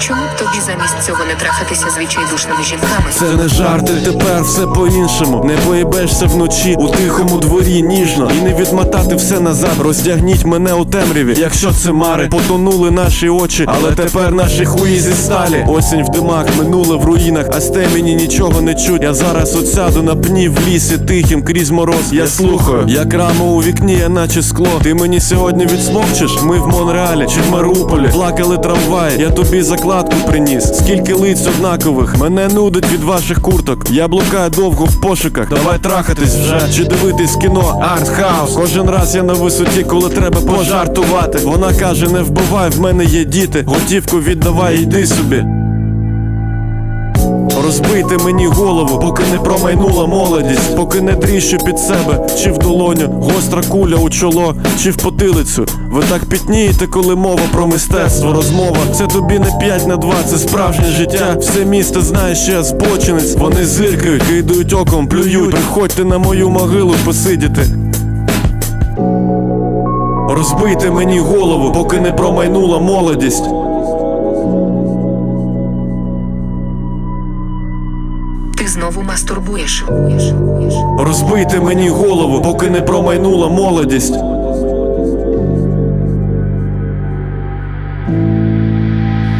Чому б тобі замість цього не трахатися з відчайдушними жінками? Це не жарти, тепер все по-іншому. Не поїбешся вночі у тихому дворі ніжно і не відмотати все назад. Роздягніть мене у темряві. Якщо це мари, потонули наші очі, але тепер наші хуї зі сталі. Осінь в димах, минуле в руїнах, а з темені нічого не чуть. Я зараз отсяду на пні в лісі тихім крізь мороз. Я слухаю, як рама у вікні, я наче скло. Ти мені сьогодні відсмокчеш? Ми в Монреалі чи в Маріуполі Плакали трамваї, я тобі закладку приніс. Скільки лиць однакових, мене нудить від ваших курток. Я блукаю довго в пошуках. Давай трахатись вже чи дивитись кіно Артхаус. Кожен раз я на висоті, коли треба пожартувати. Вона каже: не вбивай, в мене є діти. Готівку віддавай, йди собі. Розбийте мені голову, поки не промайнула молодість, поки не тріщу під себе, чи в долоню, гостра куля у чоло, чи в потилицю. Ви так пітнієте, коли мова про мистецтво, розмова. Це тобі не 5 на 2, це справжнє життя. Все місто знає, що я збочинець. Вони зиркають, кидають оком, плюють. Приходьте на мою могилу посидіти. Розбийте мені голову, поки не промайнула молодість. Знову мастурбуєш. Розбийте мені голову, поки не промайнула молодість.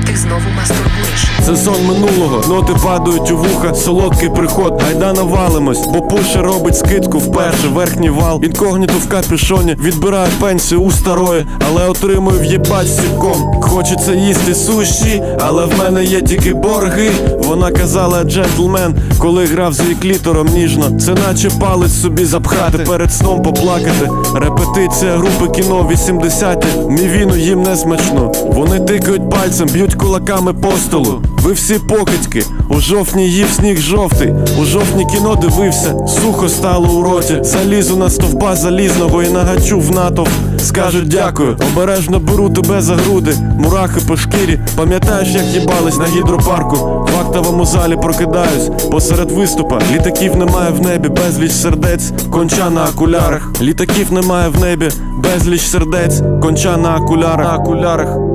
Ти знову мастурбуєш. Це сон минулого, ноти падають у вуха, солодкий приход, гайда навалимось, бо пуша робить скидку вперше, верхній вал, інкогніто в капюшоні, відбираю пенсію у старої, але отримую в'єбать сіком. Хочеться їсти суші, але в мене є тільки борги. Вона казала джентльмен, коли грав з її клітором ніжно. Це наче палець собі запхати, перед сном поплакати. Репетиція групи кіно 80-ті Мій віну їм не смачно. Вони тикають пальцем, б'ють кулаками по столу. Ви всі покидьки, у жовтні їв сніг жовтий, у жовтні кіно дивився, сухо стало у роті. Залізу на стовпа залізного і нагачу в натовп. Скажуть дякую, обережно беру тебе за груди, мурахи по шкірі. Пам'ятаєш, як їбались на гідропарку? В актовому залі прокидаюсь посеред виступа. Літаків немає в небі, безліч сердець, конча на окулярах. Літаків немає в небі, безліч сердець, конча на окулярах. На окулярах.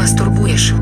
мастурбуєш.